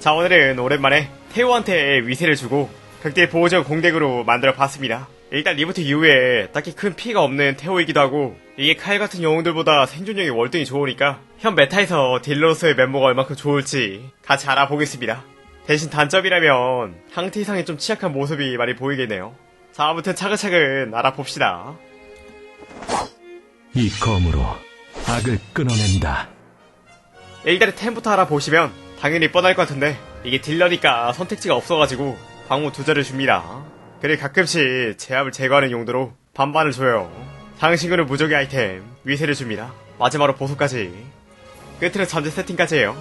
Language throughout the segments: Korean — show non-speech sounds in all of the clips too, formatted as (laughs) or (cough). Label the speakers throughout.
Speaker 1: 자 오늘은 오랜만에 태호한테 위세를 주고 극딜 보호적 공덱으로 만들어 봤습니다. 일단 리부트 이후에 딱히 큰 피해가 없는 태호이기도 하고 이게 칼 같은 영웅들보다 생존력이 월등히 좋으니까 현 메타에서 딜러로서의 멤버가 얼마큼 좋을지 같이 알아보겠습니다. 대신 단점이라면 상태 이상이 좀 취약한 모습이 많이 보이겠네요. 자 아무튼 차근차근 알아봅시다.
Speaker 2: 이 검으로 악을 끊어낸다.
Speaker 1: 일단 은 템부터 알아보시면 당연히 뻔할 것 같은데 이게 딜러니까 선택지가 없어가지고 광무 두 자를 줍니다. 그리고 가끔씩 제압을 제거하는 용도로 반반을 줘요. 상식으로 무적의 아이템 위세를 줍니다. 마지막으로 보석까지 끝으로 전제 세팅까지 해요.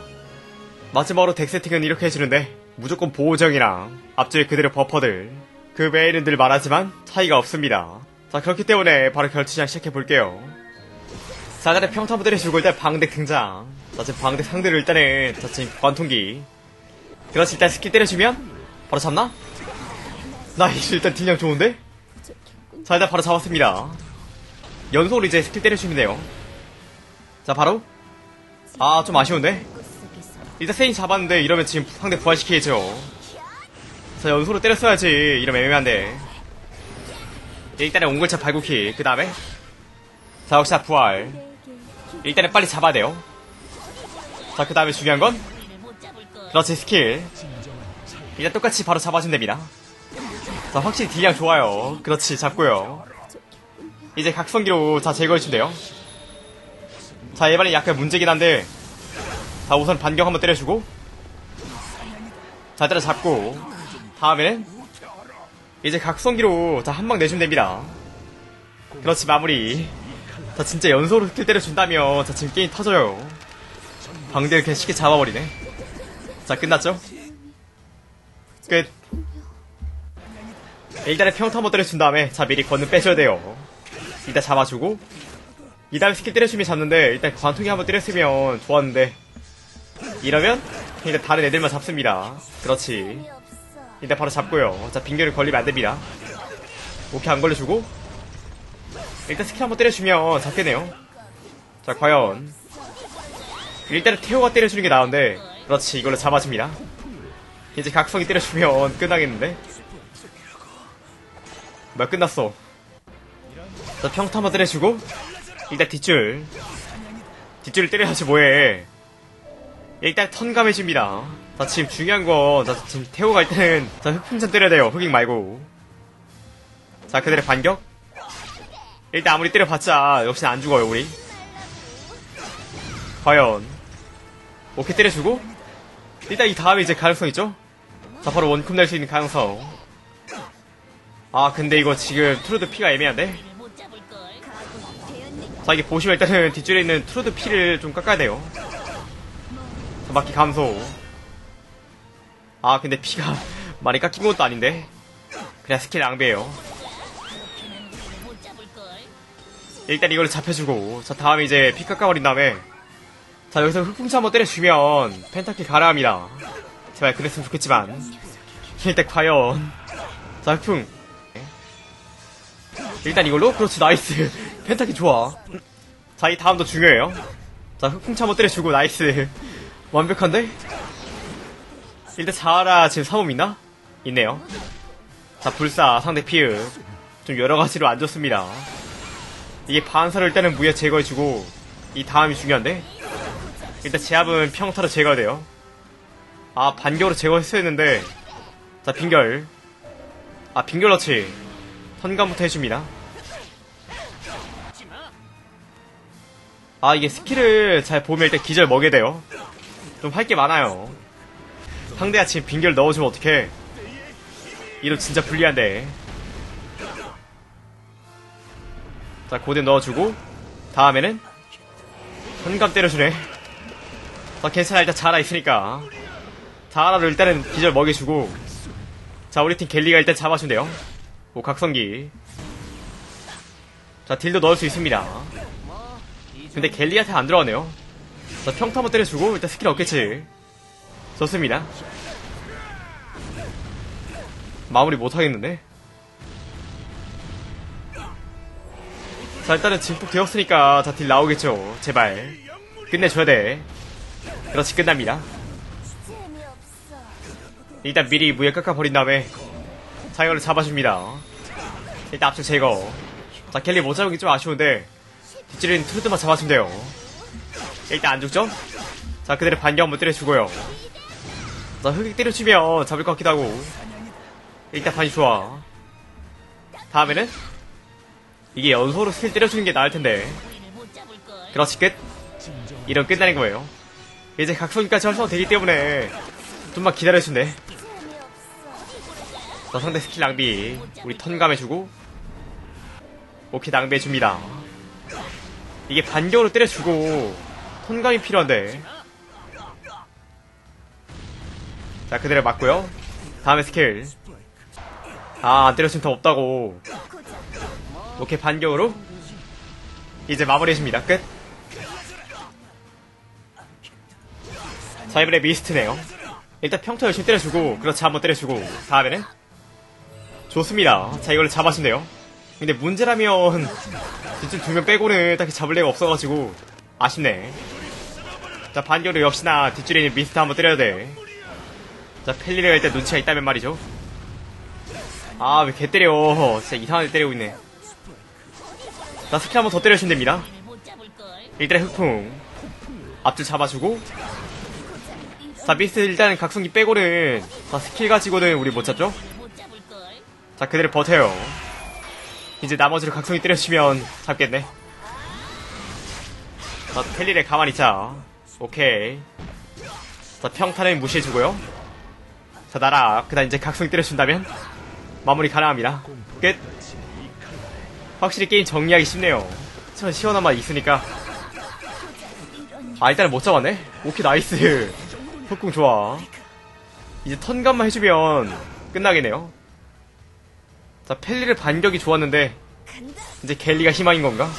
Speaker 1: 마지막으로 덱 세팅은 이렇게 해주는데 무조건 보호정이랑 앞쪽에 그대로 버퍼들 그 외에는 늘 말하지만 차이가 없습니다. 자 그렇기 때문에 바로 결투장 시작해볼게요. 자, 근데 평타부들이 주고 일단 방대 등장. 자, 지금 방대 상대를 일단은, 자, 지금 관통기. 그렇지, 일단 스킬 때려주면, 바로 잡나? 나이스, 일단 딜량 좋은데? 자, 일단 바로 잡았습니다. 연속으로 이제 스킬 때려주면 돼요. 자, 바로. 아, 좀 아쉬운데? 일단 세인 잡았는데, 이러면 지금 상대 부활시키겠죠. 자, 연속으로 때렸어야지. 이러면 애매한데. 일단은 옹골차 발굴키. 그 다음에, 자, 역시나 부활. 일단은 빨리 잡아야 돼요. 자, 그 다음에 중요한 건, 그렇지, 스킬. 일단 똑같이 바로 잡아주면 됩니다. 자, 확실히 딜량 좋아요. 그렇지, 잡고요. 이제 각성기로 자, 제거해주면 돼요. 자, 이번엔 약간 문제긴 한데, 자, 우선 반경 한번 때려주고, 자, 때려 잡고, 다음에는, 이제 각성기로 자, 한 방 내주면 됩니다. 그렇지, 마무리. 자 진짜 연속으로 스킬 때려준다면 자 지금 게임 터져요. 방대를 그냥 쉽게 잡아버리네. 자 끝났죠? 끝. 일단은 평타 한번 때려준 다음에 자 미리 건능 빼줘야 돼요. 일단 잡아주고. 이 다음에 스킬 때려주면 잡는데 일단 관통이 한번 때렸으면 좋았는데. 이러면 일단 다른 애들만 잡습니다. 그렇지. 일단 바로 잡고요. 자 빙결을 걸리면 안됩니다. 오케이 안 걸려주고 일단 스킬 한번 때려주면 잡겠네요. 자, 과연. 일단은 태호가 때려주는 게 나은데, 그렇지, 이걸로 잡아줍니다. 이제 각성이 때려주면 끝나겠는데? 뭐야, 끝났어. 자, 평타 한번 때려주고, 일단 뒷줄. 뒷줄을 때려야지 뭐해. 일단 턴감해줍니다. 자, 지금 중요한 건, 자, 지금 태호가 일단은, 자, 흑풍선 때려야 돼요. 흑익 말고. 자, 그대로 반격. 일단 아무리 때려봤자 역시나 안 죽어요 우리. 과연. 오케이 때려주고. 일단 이 다음에 이제 가능성 있죠? 자 바로 원컵 낼 수 있는 가능성. 아 근데 이거 지금 트루드 피가 애매한데? 자 이게 보시면 일단은 뒷줄에 있는 트루드 피를 좀 깎아야 돼요. 자 막기 감소. 아 근데 피가 (laughs) 많이 깎인 것도 아닌데? 그냥 스킬 낭비에요 일단 이걸로 잡혀주고 자 다음에 이제 피 깎아버린 다음에 자 여기서 흑풍차 한번 때려주면 펜타킬 가라합니다. 제발 그랬으면 좋겠지만 일단 과연 자 흑풍. 일단 이걸로? 그렇지 나이스. (laughs) 펜타킬 좋아. 자 이 다음도 중요해요. 자 흑풍차 한번 때려주고 나이스. 완벽한데? 일단 자아라 지금 사몸 있나? 있네요. 자 불사 상대 피읍. 좀 여러가지로 안 좋습니다 이게 반사를 일단은 무야 제거해주고 이 다음이 중요한데? 일단 제압은 평타로 제거가 돼요. 아 반격으로 제거했어야 했는데 자 빙결. 아 빙결 넣지 턴감부터 해줍니다. 아 이게 스킬을 잘 보면 일단 기절 먹게 돼요. 좀 할 게 많아요. 상대가 지금 빙결 넣어주면 어떡해? 이러 진짜 불리한데 자, 고대 넣어주고, 다음에는, 현감 때려주네. 자, 괜찮아. 일단 자라 있으니까. 자라를 일단은 기절 먹여주고, 자, 우리 팀 갤리가 일단 잡아주면 돼요. 오, 각성기. 자, 딜도 넣을 수 있습니다. 근데 갤리한테 안 들어가네요. 자, 평타 한번 때려주고, 일단 스킬 없겠지. 좋습니다. 마무리 못하겠는데? 자 일단은 증폭 되었으니까 자딜 나오겠죠. 제발. 끝내줘야 돼. 그렇지 끝납니다. 일단 미리 무에 깎아버린 다음에 자 이걸로 잡아줍니다. 일단 앞쪽 제거. 자 켈리 못 잡은 게 좀 아쉬운데 뒷줄인 트루드만 잡아주면 돼요. 일단 안 죽죠? 자 그대로 반격 한번 때려주고요. 자 흑익 때려주면 잡을 것 같기도 하고. 일단 반이 좋아. 다음에는 이게 연소로 스킬 때려주는 게 나을 텐데 그렇지 끝 이런 끝나는 거예요 이제 각성기까지 활성화 되기 때문에 좀만 기다려주면 돼. 자, 상대 스킬 낭비. 우리 턴감해주고. 오케이, 낭비해줍니다. 이게 반격으로 때려주고, 턴감이 필요한데. 자, 그대로 맞고요 다음에 스킬. 아, 안 때려주면 더 없다고. 오케이, 반격으로. 이제 마무리해줍니다. 끝. 자, 이번에 미스트네요. 일단 평타 열심히 때려주고, 그렇지, 한번 때려주고, 다음에는? 좋습니다. 자, 이걸로 잡아주면 돼요. 근데 문제라면, 진짜 두명 빼고는 딱히 잡을 데가 없어가지고, 아쉽네. 자, 반격으로 역시나 뒷줄에 있는 미스트 한번 때려야 돼. 자, 펠리레가 일단 눈치가 있다면 말이죠. 아, 왜 개 때려. 진짜 이상한 데 때리고 있네. 자, 스킬 한 번 더 때려주면 됩니다. 일단은 흑풍. 앞줄 잡아주고, 자, 미스 일단 각성기 빼고는 자, 스킬 가지고는 우리 못 잡죠? 자, 그대로 버텨요. 이제 나머지로 각성기 때려치면 잡겠네. 자, 텔리를 가만히 있자. 오케이. 자, 평타는 무시해주고요. 자, 나라. 그 다음 이제 각성기 때려준다면 마무리 가능합니다. 끝. 확실히 게임 정리하기 쉽네요. 참 시원한 맛 있으니까. 아, 일단은 못 잡았네? 오케이, 나이스. 흑궁 좋아. 이제 턴감만 해주면 끝나겠네요. 자, 펠리를 반격이 좋았는데, 이제 갤리가 희망인 건가?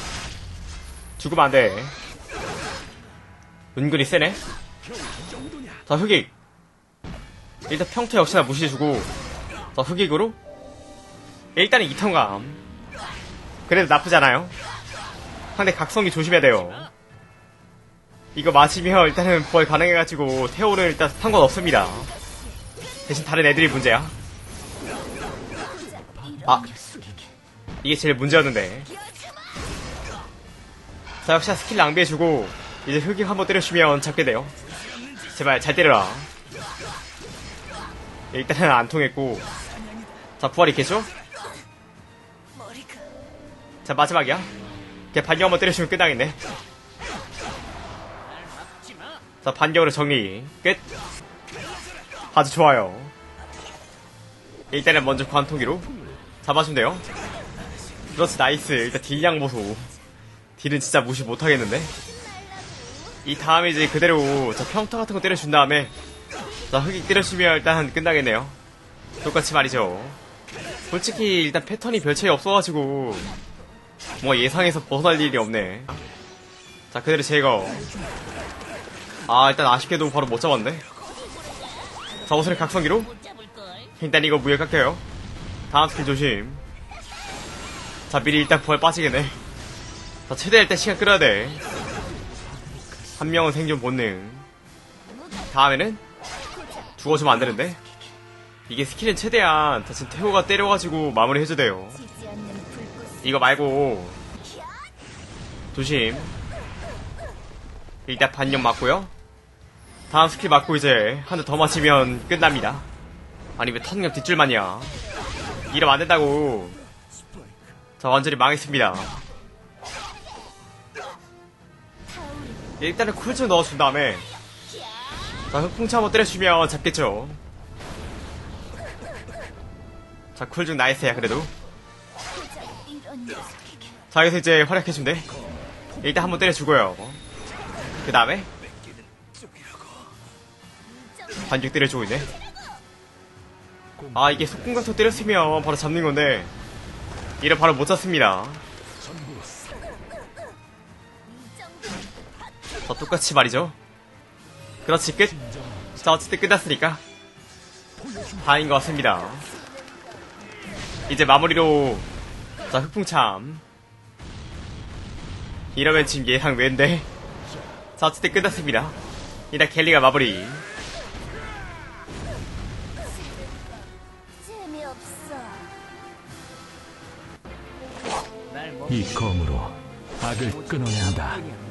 Speaker 1: 죽으면 안 돼. 은근히 세네? 자, 흑익. 일단 평타 역시나 무시해주고, 자, 흑익으로? 일단은 이턴감. 그래도 나쁘지 않아요. 상대 각성기 조심해야 돼요. 이거 맞으면 일단은 부활 가능해가지고 태오는 일단 상관없습니다. 대신 다른 애들이 문제야. 아 이게 제일 문제였는데. 자 역시 스킬 낭비해주고 이제 흑익 한번 때려주면 잡게 돼요. 제발 잘 때려라. 일단은 안 통했고 자 부활 있겠죠? 자 마지막이야. 걔 반격 한번 때려주면 끝나겠네. 자, 반격으로 정리. 끝. 아주 좋아요. 일단은 먼저 관통기로 잡아주면 돼요. 그렇지, 나이스. 일단 딜량 보소. 딜은 진짜 무시 못하겠는데? 이 다음에 이제 그대로 저 평타 같은 거 때려준 다음에 자, 흑익 때려주면 일단 끝나겠네요. 똑같이 말이죠. 솔직히 일단 패턴이 별 차이 없어가지고 뭐 예상해서 벗어날 일이 없네. 자, 그대로 제거. 아 일단 아쉽게도 바로 못 잡았네. 자 옷을 각성기로. 일단 이거 무에 깎여요. 다음 스킬 조심. 자 미리 일단 부활 빠지겠네. 자 최대한 일단 시간 끌어야 돼한 명은 생존 본능. 다음에는 죽어주면 안되는데? 이게 스킬은 최대한 자 지금 태호가 때려가지고 마무리 해줘야 돼요 이거 말고 조심 일단 반격 맞고요 다음 스킬 맞고 이제 한 대 더 맞히면 끝납니다. 아니 왜 턴감 뒷줄만이야. 이러면 안 된다고. 자 완전히 망했습니다. 일단은 쿨좀 넣어준 다음에 자 흑풍차 한번 때려주면 잡겠죠. 자 쿨 중 나이스야 그래도. 자 여기서 이제 활약해준대. 일단 한번 때려주고요. 그 다음에 반격 때려주고 있네. 아 이게 속궁각도 때렸으면 바로 잡는 건데 이래 바로 못 잡습니다. 자 똑같이 말이죠. 그렇지 끝. 자 어쨌든 끝났으니까 다인 것 같습니다. 이제 마무리로 자 흑풍참 이러면 지금 예상 외인데 자 어쨌든 끝났습니다. 이다 켈리가 마무리.
Speaker 2: 이 검으로 악을 끊어낸다.